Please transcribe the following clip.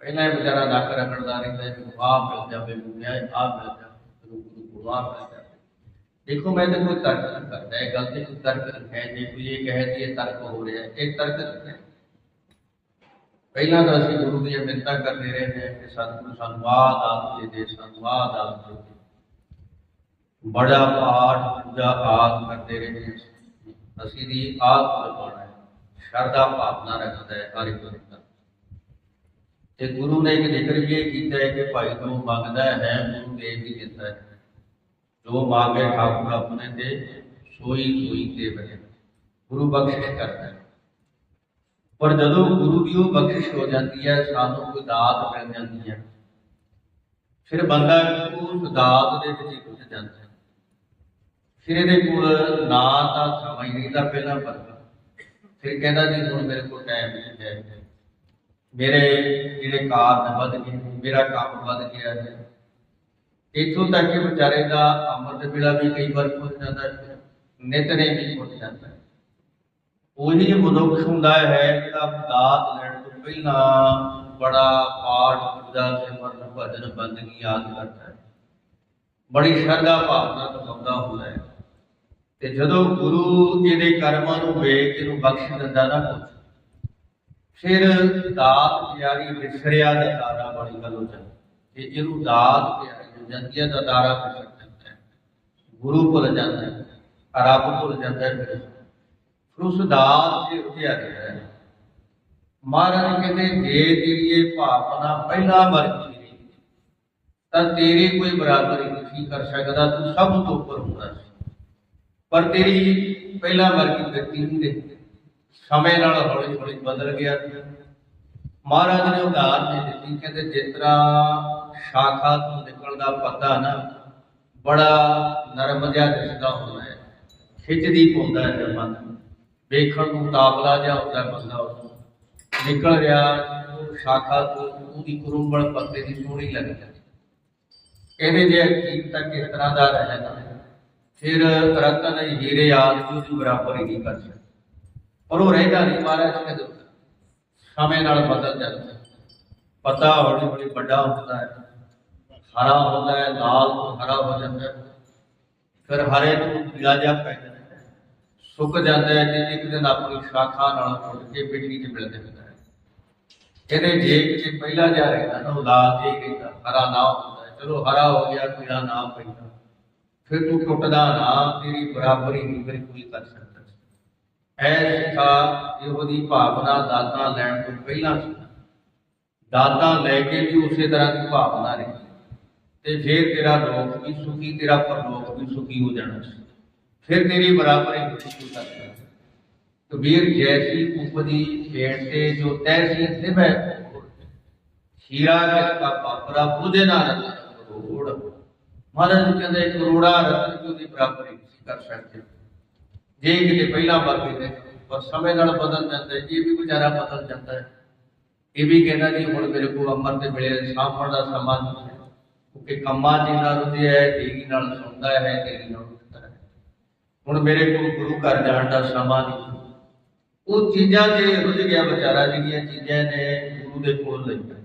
ਪਹਿਲਾਂ ਇਹ ਵਿਚਾਰਾ ਨੱਕ ਰਗੜਦਾ ਰਹਿੰਦਾ ਹੈ ਕਿ ਆਹ ਮਿਲ ਜਾਵੇ ਮੈਨੂੰ ਆਹ ਮਿਲ ਜਾਵੇ ਗੁਰੂ ਗੁਰੂ ਕੋਲ ਆਹ ਮਿਲ ਜਾਵੇ ਦੇਖੋ ਮੈਂ ਤਾਂ ਕੋਈ ਤਰਕ ਨਹੀਂ ਕਰਦਾ ਇਹ ਗੱਲ ਤੇ ਕੋਈ ਤਰਕ ਨਹੀਂ ਹੈ ਜੇ ਕੋਈ ਇਹ ਕਹੇ ਕਿ ਇਹ ਤਰਕ ਹੋ ਰਿਹਾ ਹੈ ਇਹ ਤਰਕ ਨਹੀਂ ਹੈ ਪਹਿਲਾਂ ਤਾਂ ਅਸੀਂ ਗੁਰੂ ਦੀਆਂ ਮਿੰਨਤਾਂ ਕਰਦੇ ਰਹੇ ਨੇ ਕਿ ਸਤਿਗੁਰੂ ਸਾਨੂੰ ਆਹ ਦਾਤ ਦੇ ਦੇ ਸਾਨੂੰ ਆਹ ਦਾਤ ਦੇ ਦੇ ਬੜਾ ਪਾਠ ਪੂਜਾ ਆਦ ਕਰਦੇ ਰਹੇ ਨੇ ਅਸੀਂ ਦੀ ਆਦ ਪਾਉਣਾ ਹੈ ਸ਼ਰਧਾ ਭਾਵਨਾ ਰੱਖਦਾ ਹੈ ਹਰ ਇੱਕ ਬੰਦਾ ਤੇ ਗੁਰੂ ਨੇ ਇੱਕ ਜ਼ਿਕਰ ਵੀ ਇਹ ਕੀਤਾ ਹੈ ਕਿ ਭਾਈ ਤੋਂ ਮੰਗਦਾ ਹੈ, ਗੁਰੂ ਦੇ ਵੀ ਦਿੰਦਾ ਹੈ। ਜੋ ਮੰਗੇ ਠਾਕੁਰ ਆਪਣੇ ਦੇ, ਸੋਈ ਸੋਈ ਤੇ ਬਣੇ। ਗੁਰੂ ਬਖਸ਼ਿਸ਼ ਕਰਦਾ ਹੈ। ਪਰ ਜਦੋਂ ਗੁਰੂ ਦੀ ਉਹ ਬਖਸ਼ਿਸ਼ ਹੋ ਜਾਂਦੀ ਹੈ, ਸਾਨੂੰ ਕੋਈ ਦਾਤ ਮਿਲ ਜਾਂਦੀ ਹੈ। ਫਿਰ ਬੰਦਾ ਉਸ ਦਾਤ ਦੇ ਵਿੱਚ ਹੀ ਜਾਂਦਾ ਹੈ। ਫਿਰ ਇਹਦੇ ਕੋਲ ਨਾ ਤਾਂ ਸਮਝ ਨਹੀਂ ਦਾ ਪਹਿਲਾਂ ਪਤਾ ਫਿਰ ਕਹਿੰਦਾ ਜੀ, ਹੁਣ ਮੇਰੇ ਕੋਲ ਟਾਈਮ ਨਹੀਂ ਹੈ। ਮੇਰੇ ਜਿਹੜੇ ਕਾਰਜ ਵੱਧ ਗਏ ਮੇਰਾ ਕੰਮ ਵੱਧ ਗਿਆ ਹੈ। ਇੱਥੋਂ ਤੱਕ ਕਿ ਵਿਚਾਰੇ ਦਾ ਅੰਮ੍ਰਿਤ ਵੇਲਾ ਵੀ ਕਈ ਵਾਰ ਖੁੱਸ ਜਾਂਦਾ ਹੈ ਨਿਤਨੇ ਵੀ ਖੁੱਸ ਜਾਂਦਾ ਹੈ। ਉਹੀ ਮਨੁੱਖ ਹੁੰਦਾ ਹੈ ਜਿਹੜਾ ਦਾਤ ਲੈਣ ਤੋਂ ਪਹਿਲਾਂ ਬੜਾ ਪਾਠ ਪੂਜਾ ਸਿਮਰਨ ਭਜਨ ਬੰਦਗੀ ਯਾਦ ਕਰਦਾ ਹੈ। ਬੜੀ ਸ਼ਰਧਾ ਭਾਵਨਾ ਤੋਂ ਬੰਦਾ ਹੁੰਦਾ ਹੈ। ਤੇ ਜਦੋਂ ਗੁਰੂ ਇਹਦੇ ਕਰਮਾਂ ਨੂੰ ਵੇਖ ਕੇ ਇਹਨੂੰ ਬਖਸ਼ ਦਿੰਦਾ ਨਾ ਕੁਛ ਫਿਰ ਦਾਤ ਪਿਆਰੀ ਵਿਸਰਿਆ ਦਾ ਤਾਰਾ ਬਣੀ ਗੱਲ ਹੋ ਜਾਂਦੀ। ਤੇ ਇਹਨੂੰ ਦਾਤ ਪਿਆਰੀ ਹੋ ਜਾਂਦੀ ਹੈ ਦਾ ਤਾਰਾ ਵਿਸਰ ਜਾਂਦਾ ਹੈ। ਗੁਰੂ ਭੁੱਲ ਜਾਂਦਾ ਹੈ ਰੱਬ ਭੁੱਲ ਜਾਂਦਾ ਹੈ। ਫਿਰ ਉਸ ਦਾਤ ਦੇ ਉੱਤੇ ਆ ਰਿਹਾ ਹੈ। ਮਹਾਰਾਜ ਕਹਿੰਦੇ, ਜੇ ਤੇਰੀ ਇਹ ਭਾਵਨਾ ਪਹਿਲਾਂ ਵਰਗੀ ਰਹੀ, ਤਾਂ ਤੇਰੀ ਕੋਈ ਬਰਾਬਰੀ ਨਹੀਂ ਕਰ ਸਕਦਾ, ਤੂੰ ਸਭ ਤੋਂ ਉੱਪਰ ਹੁੰਦਾ ਸੀ। ਪਰ ਤੇਰੀ ਪਹਿਲਾਂ ਵਰਗੀ ਵਿਅਕਤੀ ਨਹੀਂ ਰਹੀ। ਸਮੇਂ ਨਾਲ ਹੌਲੀ ਹੌਲੀ ਬਦਲ ਗਿਆ। ਮਹਾਰਾਜ ਨੇ ਉਦਾਹਰਨ ਦੇ ਦਿੱਤੀ। ਕਹਿੰਦੇ ਜਿਸ ਤਰ੍ਹਾਂ ਸ਼ਾਖਾ ਤੋਂ ਨਿਕਲਦਾ ਪੱਤਾ ਨਾ, ਬੜਾ ਨਰਮ ਜਿਹਾ ਦਿਸਦਾ ਹੁੰਦਾ ਹੈ। ਖਿੱਚਦੀ ਪਾਉਂਦਾ ਹੈ ਮਨ ਵੇਖਣ ਨੂੰ ਤਾਬਲਾ ਜਿਹਾ ਹੁੰਦਾ ਹੈ ਬੰਦਾ ਉਸ ਨਿਕਲ ਰਿਹਾ ਸ਼ਾਖਾ ਤੋਂ ਉਹਦੀ ਕੁਰੁੰਬਲ ਪੱਤੇ ਦੀ ਸੋਹਣੀ ਲੱਗਦੀ ਹੈ ਕਹਿੰਦੇ ਜੇ ਕੀਤਾ ਕਿਸ ਤਰ੍ਹਾਂ ਦਾ ਰਹਿਣਾ ਫਿਰ ਰਤਨ ਹੀਰੇ ਆਦਿ ਦੀ ਬਰਾਬਰੀ ਨਹੀਂ ਕਰ ਸਕਦਾ। ਪਰ ਉਹ ਰਹਿੰਦਾ ਨਹੀਂ, ਮਹਾਰਾਜ ਕਹਿੰਦੇ ਸਮੇਂ ਨਾਲ ਬਦਲ ਜਾਂਦਾ ਪਤਾ ਹੌਲੀ ਹੌਲੀ ਵੱਡਾ ਹੁੰਦਾ ਹੈ। ਹਰਾ ਹੁੰਦਾ ਹੈ, ਲਾਲ ਤੋਂ ਹਰਾ ਹੋ ਜਾਂਦਾ ਹੈ। ਫਿਰ ਹਰੇ ਤੋਂ ਪੀਲਾ ਜਿਹਾ ਪੈ ਜਾਂਦਾ ਹੈ। ਸੁੱਕ ਜਾਂਦਾ ਹੈ ਤੇ ਇੱਕ ਦਿਨ ਆਪਣੀ ਸ਼ਾਖਾ ਨਾਲ ਟੁੱਟ ਕੇ ਮਿੱਟੀ 'ਚ ਮਿਲ ਜਾਂਦਾ ਹੈ। ਇਹਦੇ ਜੇਬ ਕਿਤੇ ਪਹਿਲਾ ਜਿਹਾ ਰਹਿੰਦਾ ਤਾਂ ਉਹ ਲਾਲ ਜੇ ਹੀ ਰਹਿੰਦਾ। ਹਰਾ ਨਾ ਹੁੰਦਾ ਹੈ। ਚਲੋ ਹਰਾ ਹੋ ਗਿਆ, ਪੀਲਾ ਨਾ ਪੈਂਦਾ। ਫਿਰ ਤੂੰ ਟੁੱਟਦਾ ਨਾ, ਤੇਰੀ ਬਰਾਬਰੀ ਨਹੀਂ, ਫਿਰ ਕੋਈ ਕਰ ਸਕਦਾ। ਐ ਸਿੱਖਾ ਇਹੋ ਦੀ ਭਾਵਨਾ ਦਾਤਾਂ ਲੈਣ ਤੋਂ ਪਹਿਲਾਂ ਸੀ। ਦਾਤਾਂ ਲੈ ਕੇ ਵੀ ਉਸੇ ਤਰ੍ਹਾਂ ਦੀ ਭਾਵਨਾ ਰਹੀ। ਤੇ ਫਿਰ ਤੇਰਾ ਲੋਕ ਵੀ ਸੁਖੀ, ਤੇਰਾ ਪਰਲੋਕ ਵੀ ਸੁਖੀ ਹੋ ਜਾਣਾ ਸੀ। ਫਿਰ ਤੇਰੀ ਬਰਾਬਰੀ ਨਹੀਂ ਕੋਈ ਕਬੀਰ ਜੈਸੀ ਉਪਦੀ ਖੇੜ ਤੇ ਜੋ ਤੈਸੀ ਨਿਭੈ ਹੀਰਾ ਜਿਸ ਦਾ ਪਾਪਰਾ ਬੁਝੇ ਨਾ ਰਤਨ ਕਰੋੜ ਮਹਾਰਾਜ ਕਹਿੰਦੇ ਕਰੋੜਾ ਰਤਨ ਕੀ ਉਹਦੀ ਬਰਾਬਰੀ ਕਰ ਸਕਦੇ ਜੇ ਕਿਤੇ ਪਹਿਲਾਂ ਬਾਕੀ ਨੇ ਪਰ ਸਮੇਂ ਨਾਲ ਬਦਲ ਜਾਂਦਾ ਹੈ, ਇਹ ਵੀ ਵਿਚਾਰਾ ਬਦਲ ਜਾਂਦਾ ਹੈ। ਇਹ ਵੀ ਕਹਿੰਦਾ ਜੀ ਹੁਣ ਮੇਰੇ ਕੋਲ ਅੰਮ੍ਰਿਤ ਦੇ ਵੇਲੇ ਸਾਂਭਣ ਦਾ ਸਮਾਂ ਨਹੀਂ ਹੈ। ਕੰਮਾਂ ਦੀ ਨਾਲ ਰੁਝਿਆ ਹੈ ਤੇਰੀ ਨਾਲ ਸੁਣਦਾ ਹੈ ਤੇਰੀ ਨਾਲ ਉੱਠਦਾ ਹੈ। ਹੁਣ ਮੇਰੇ ਕੋਲ ਗੁਰੂ ਘਰ ਜਾਣ ਦਾ ਸਮਾਂ ਨਹੀਂ ਉਹ ਚੀਜ਼ਾਂ ਜੇ ਰੁਝ ਗਿਆ ਵਿਚਾਰਾ, ਜਿਹੜੀਆਂ ਚੀਜ਼ਾਂ ਨੇ ਗੁਰੂ ਦੇ ਕੋਲ ਲਈਆਂ।